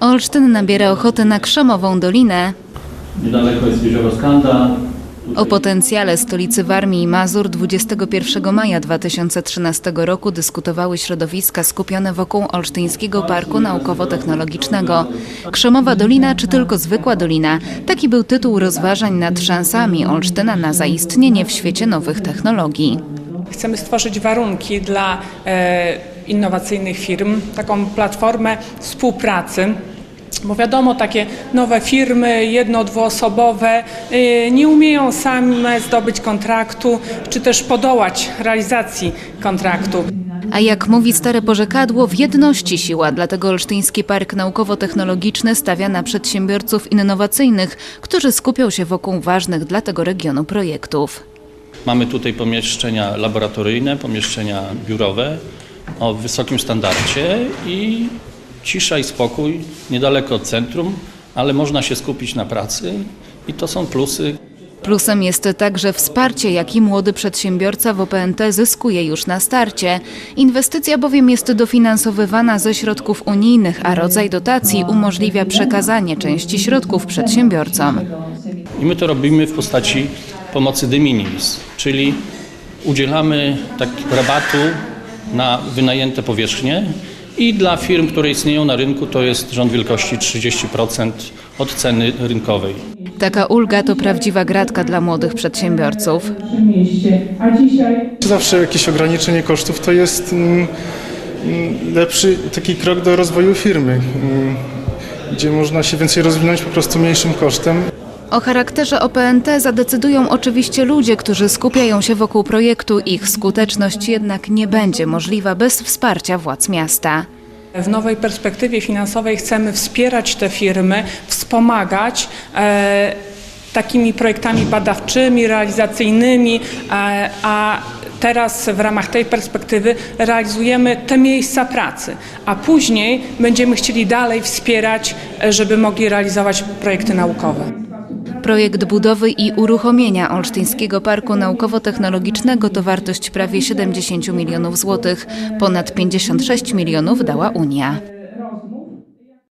Olsztyn nabiera ochoty na Krzemową Dolinę. Niedaleko jest jezioro Skanda. O potencjale stolicy Warmii i Mazur 21 maja 2013 roku dyskutowały środowiska skupione wokół Olsztyńskiego Parku Naukowo-Technologicznego. Krzemowa Dolina czy tylko zwykła dolina? Taki był tytuł rozważań nad szansami Olsztyna na zaistnienie w świecie nowych technologii. Chcemy stworzyć warunki dla e, innowacyjnych firm, taką platformę współpracy. Bo wiadomo, takie nowe firmy, jedno, dwuosobowe, e, nie umieją same zdobyć kontraktu, czy też podołać realizacji kontraktu. A jak mówi stare porzekadło, w jedności siła, dlatego Olsztyński Park Naukowo-Technologiczny stawia na przedsiębiorców innowacyjnych, którzy skupią się wokół ważnych dla tego regionu projektów. Mamy tutaj pomieszczenia laboratoryjne, pomieszczenia biurowe o wysokim standardzie i cisza i spokój niedaleko od centrum, ale można się skupić na pracy i to są plusy Plusem jest także wsparcie, jaki młody przedsiębiorca w OPNT zyskuje już na starcie. Inwestycja bowiem jest dofinansowywana ze środków unijnych, a rodzaj dotacji umożliwia przekazanie części środków przedsiębiorcom. I my to robimy w postaci pomocy de minimis, czyli udzielamy tak rabatu na wynajęte powierzchnie i dla firm, które istnieją na rynku, to jest rząd wielkości 30% od ceny rynkowej. Taka ulga to prawdziwa gratka dla młodych przedsiębiorców. mieście, a dzisiaj Zawsze jakieś ograniczenie kosztów to jest mm, mm, lepszy taki krok do rozwoju firmy, mm, gdzie można się więcej rozwinąć po prostu mniejszym kosztem. O charakterze OPNT zadecydują oczywiście ludzie, którzy skupiają się wokół projektu. Ich skuteczność jednak nie będzie możliwa bez wsparcia władz miasta. W nowej perspektywie finansowej chcemy wspierać te firmy, wspomagać e, takimi projektami badawczymi, realizacyjnymi, e, a teraz w ramach tej perspektywy realizujemy te miejsca pracy, a później będziemy chcieli dalej wspierać, e, żeby mogli realizować projekty naukowe. Projekt budowy i uruchomienia Olsztyńskiego Parku Naukowo-Technologicznego to wartość prawie 70 milionów złotych. Ponad 56 milionów dała Unia.